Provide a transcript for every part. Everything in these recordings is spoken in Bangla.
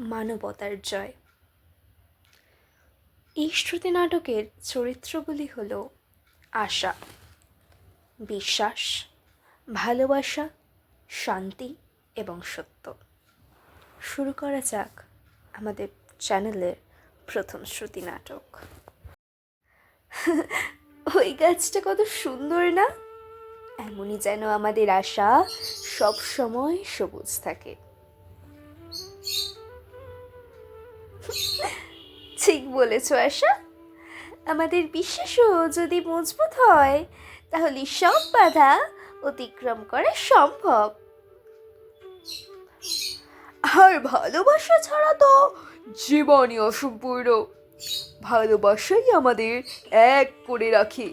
মানবতার জয়। এই শ্রুতি নাটকের চরিত্রগুলি হল আশা, বিশ্বাস, ভালোবাসা, শান্তি এবং সত্য। শুরু করা যাক আমাদের চ্যানেলের প্রথম শ্রুতি নাটক। ওই গাছটা কত সুন্দর না? এমনই যেন আমাদের আশা সব সময় সবুজ থাকে। ঠিক বলেছ আশা আমাদের বিশ্বাসও যদি মজবুত হয়, তাহলে সব বাধা অতিক্রম করা সম্ভব। আর ভালোবাসা ছাড়া তো জীবনই অসম্পূর্ণ। ভালোবাসাই আমাদের এক করে রাখে।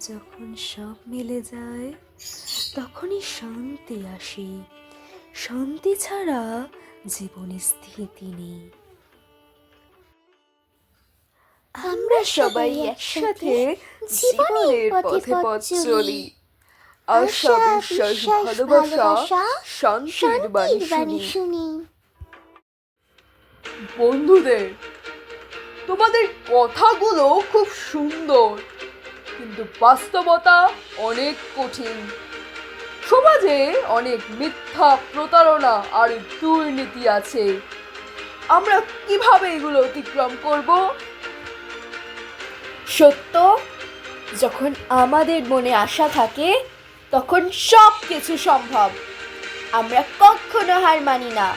যখন সব মিলে যায়, তখনই শান্তি আসে। শান্তি ছাড়া জীবনে স্থিতি নেই। আমরা সবাই একসাথে জীবনের পথে পথ চলি। আশা বিশ্বাস ভালোবাসা শান্তির বাণী শুনি। বন্ধুদের তোমাদের কথাগুলো খুব সুন্দর কিন্তু বাস্তবতা অনেক কঠিন। সমাজে অনেক মিথ্যা প্রতারণা আর দুর্নীতি আছে। আমরা কীভাবে এগুলো অতিক্রম করব? সত্য, যখন আমাদের মনে আশা থাকে, তখন সব কিছু সম্ভব। আমরা কখনো হার মানি না।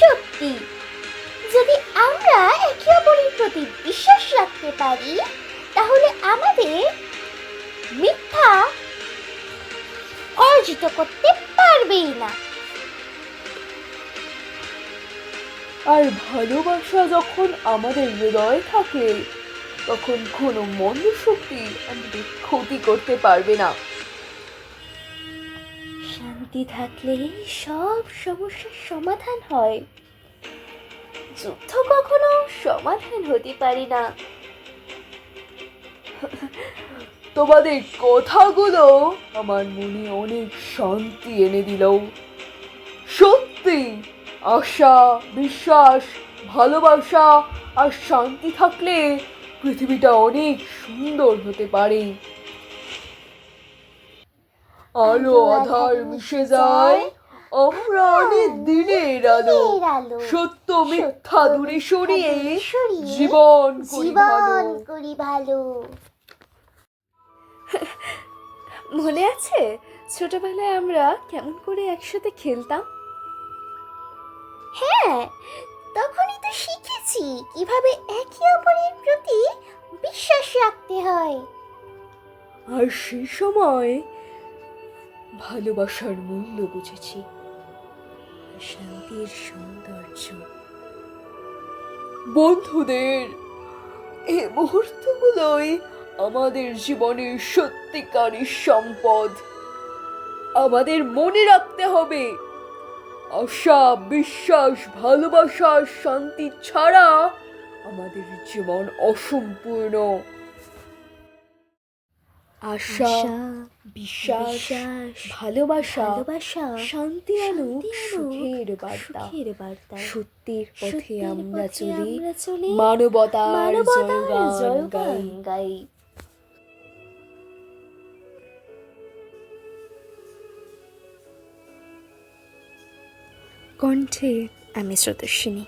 সত্যি, যদি আমরা একে অপরের প্রতি বিশ্বাস রাখতে পারি, তাহলে আমাদের অর্জিত করতে পারবেই না। আর ভালোবাসা যখন আমাদের হৃদয়ে থাকে তখন কোনো মন্দ শক্তি আমাদের ক্ষতি করতে পারবে না। শান্তি থাকলে সব সমস্যার সমাধান হয়। যুদ্ধ কখনো সমাধান হতে পারে না। তোমাদের কথাগুলো আমার মনে অনেক শান্তি এনে দিল। সত্যি আশা বিশ্বাস ভালোবাসা আর শান্তি থাকলে পৃথিবীটা অনেক সুন্দর হতে পারে। আলো আধার মিশে যায়। আমরা অনেক দিনের আলো। সত্য মিথ্যা দূরে সরিয়ে জীবন করি ভালো। মনে আছে? ছোটবেলায় আমরা কেমন করে একসাথে খেলতাম? হ্যাঁ তখনই তো শিখেছি কীভাবে একে অপরের প্রতি বিশ্বাস রাখতে হয়। আর সেই সময় ভালোবাসার মূল্য বুঝেছি। শান্তির সৌন্দর্য। বন্ধুদের এই মুহূর্তগুলোই আমাদের জীবনের সত্যিকারের সম্পদ। আমাদের মনে রাখতে হবে আশা বিশ্বাস ভালোবাসা শান্তি ছাড়া আমাদের জীবন অসম্পূর্ণ। আশা বিশ্বাস ভালোবাসা ভালোবাসা শান্তি আনুক সুখের বার্তা। বার্তা। সত্যের পথে আমরা চলি। মানবতার জয়গান গাই। কণ্ঠে আমি স্রোতস্বিনী